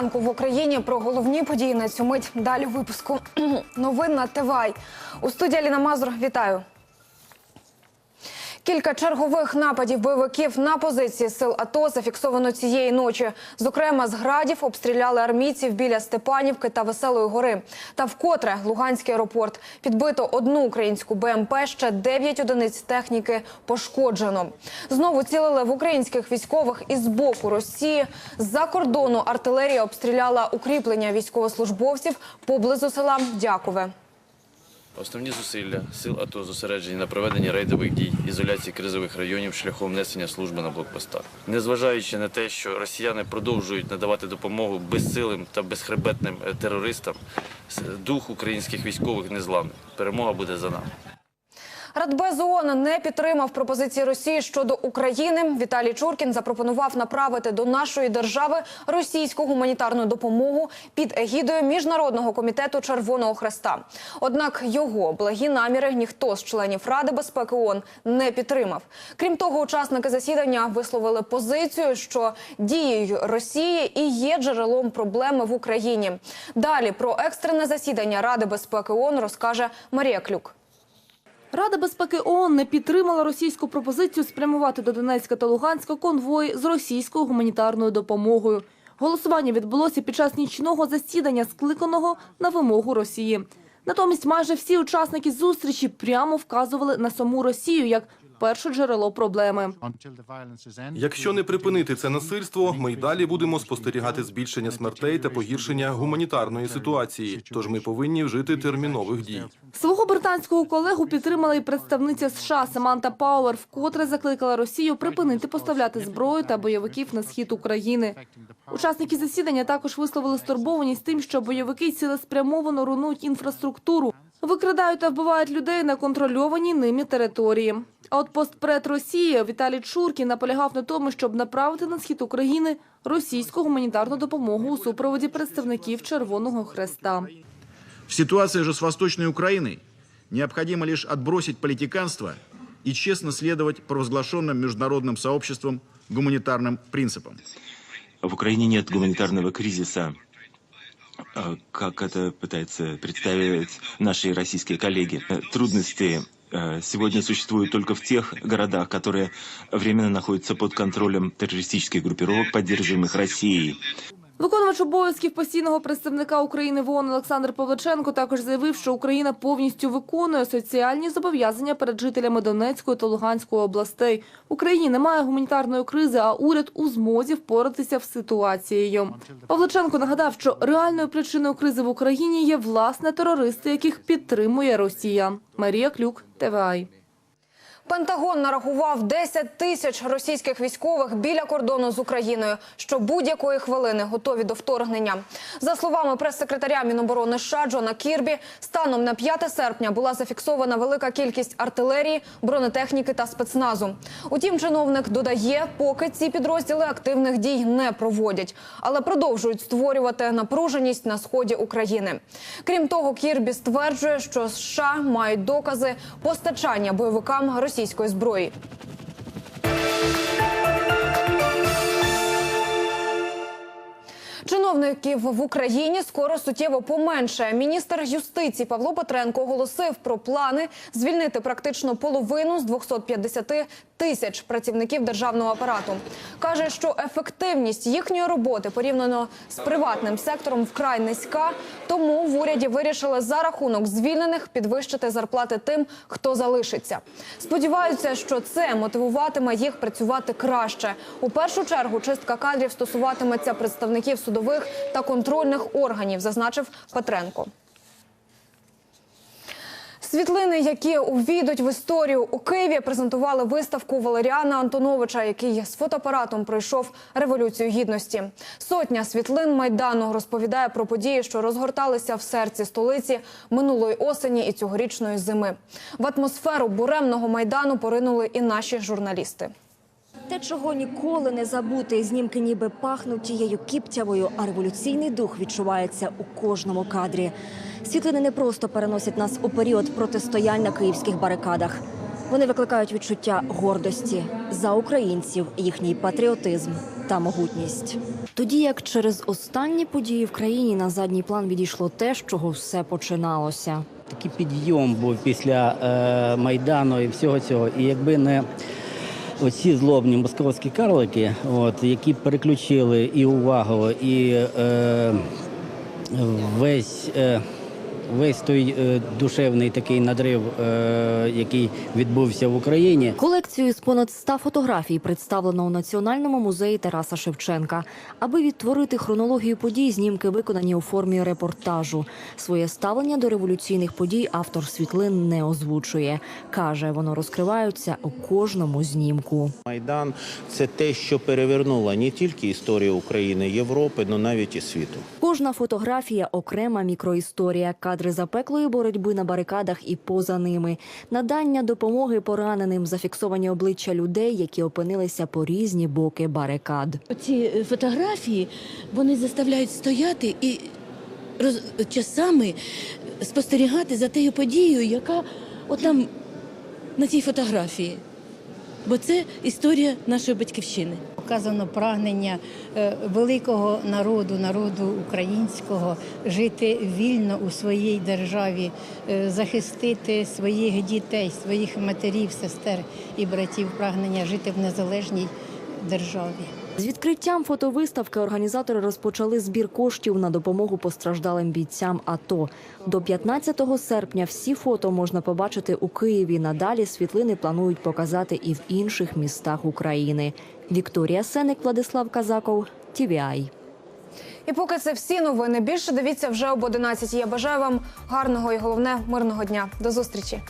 Ранку в Україні про головні події на цю мить. Далі випуску новин на ТВАЙ. У студії Аліна Мазур. Вітаю. Кілька чергових нападів бойовиків на позиції сил АТО зафіксовано цієї ночі. Зокрема, з градів обстріляли армійців біля Степанівки та Веселої гори. Та вкотре Луганський аеропорт підбито одну українську БМП. Ще дев'ять одиниць техніки пошкоджено. Знову цілили в українських військових із боку Росії. З-за кордону артилерія обстріляла укріплення військовослужбовців поблизу села Дякове. Основні зусилля сил АТО зосереджені на проведенні рейдових дій, ізоляції кризових районів шляхом несення служби на блокпостах. Незважаючи на те, що росіяни продовжують надавати допомогу безсилим та безхребетним е, терористам, дух українських військових незламний. Перемога буде за нами. Радбез ООН не підтримав пропозиції Росії щодо України. Віталій Чуркін запропонував направити до нашої держави російську гуманітарну допомогу під егідою міжнародного комітету Червоного Хреста. Однак його благі наміри ніхто з членів Ради безпеки ООН не підтримав. Крім того, учасники засідання висловили позицію, що дією Росії і є джерелом проблеми в Україні. Далі про екстрене засідання Ради безпеки ООН розкаже Марія Клюк. Рада безпеки ООН не підтримала російську пропозицію спрямувати до Донецька та Луганська конвої з російською гуманітарною допомогою. Голосування відбулося під час нічного засідання, скликаного на вимогу Росії. Натомість майже всі учасники зустрічі прямо вказували на саму Росію як перше джерело проблеми. Якщо не припинити це насильство, ми й далі будемо спостерігати збільшення смертей та погіршення гуманітарної ситуації. Тож ми повинні вжити термінових дій. Свого британського колегу підтримала і представниця США Саманта Пауер, вкотре закликала Росію припинити поставляти зброю та бойовиків на схід України. Учасники засідання також висловили стурбованість тим, що бойовики цілеспрямовано руйнують інфраструктуру, викрадають та вбивають людей на контрольованій ними території. А от постпред Росії Віталій Чуркін наполягав на тому, щоб направити на схід України російську гуманітарну допомогу у супроводі представників Червоного Хреста. В ситуации же с Восточной Украиной необходимо лишь отбросить политиканство и честно следовать провозглашенным международным сообществом гуманитарным принципам. В Украине нет гуманитарного кризиса, э, Как это пытаются представить наши российские коллеги. Э, Трудности э, сегодня существуют только в тех городах, которые временно находятся под контролем террористических группировок, поддерживаемых Россией. Виконувач обов'язків постійного представника України в ООН Олександр Павличенко також заявив, що Україна повністю виконує соціальні зобов'язання перед жителями Донецької та Луганської областей. В Україні немає гуманітарної кризи, а уряд у змозі впоратися з ситуацією. Павличенко нагадав, що реальною причиною кризи в Україні є власне терористи, яких підтримує Росія. Марія Клюк, ТВАЙ. Пентагон нарахував 10 тисяч російських військових біля кордону з Україною, що будь-якої хвилини готові до вторгнення. За словами прес-секретаря Міноборони США Джона Кірбі, станом на 5 серпня була зафіксована велика кількість артилерії, бронетехніки та спецназу. Утім, чиновник додає, поки ці підрозділи активних дій не проводять, але продовжують створювати напруженість на сході України. Крім того, Кірбі стверджує, що США мають докази постачання бойовикам російської зброї. Чиновників в Україні скоро суттєво поменше. Міністр юстиції Павло Петренко оголосив про плани звільнити практично половину з 250 тисяч працівників державного апарату. Каже, що ефективність їхньої роботи порівняно з приватним сектором вкрай низька. Тому в уряді вирішили за рахунок звільнених підвищити зарплати тим, хто залишиться. Сподіваються, що це мотивуватиме їх працювати краще. У першу чергу чистка кадрів стосуватиметься представників судових та контрольних органів, зазначив Петренко. Світлини, які увійдуть в історію у Києві, презентували виставку Валеріана Антоновича, який з фотоапаратом пройшов революцію гідності. Сотня світлин майдану розповідає про події, що розгорталися в серці столиці минулої осені і цьогорічної зими. В атмосферу буремного майдану поринули і наші журналісти. Те, чого ніколи не забути, знімки ніби пахнуть тією кіптявою, а революційний дух відчувається у кожному кадрі. Світлини не просто переносять нас у період протистоянь на київських барикадах. Вони викликають відчуття гордості за українців, їхній патріотизм та могутність. Тоді як через останні події в країні на задній план відійшло те, з чого все починалося. Такий підйом був після е, Майдану і всього цього. І якби не оці злобні московські карлики, от, які переключили і увагу, і е, весь, е, весь той е, душевний такий надрив, е, який відбувся в Україні, Колекцію з понад 100 фотографій представлено у Національному музеї Тараса Шевченка. Аби відтворити хронологію подій, знімки виконані у формі репортажу. Своє ставлення до революційних подій автор світлин не озвучує. Каже, воно розкриваються у кожному знімку. Майдан це те, що перевернуло не тільки історію України, Європи, але навіть і світу. Кожна фотографія окрема мікроісторія, кадри запеклої боротьби на барикадах і поза ними, надання допомоги пораненим, зафіксовані обличчя людей, які опинилися по різні боки барикад. Ці е, фотографії вони заставляють стояти і роз, часами спостерігати за тією подією, яка отам на цій фотографії. Бо це історія нашої батьківщини. Показано прагнення е, великого народу, народу українського, жити вільно у своїй державі, е, захистити своїх дітей, своїх матерів, сестер і братів, прагнення жити в незалежній державі. З відкриттям фотовиставки організатори розпочали збір коштів на допомогу постраждалим бійцям АТО. До 15 серпня всі фото можна побачити у Києві. Надалі світлини планують показати і в інших містах України. Вікторія Сеник, Владислав Казаков, ТВАЙ. І поки це всі новини. Більше дивіться вже об 11. Я бажаю вам гарного і головне мирного дня. До зустрічі.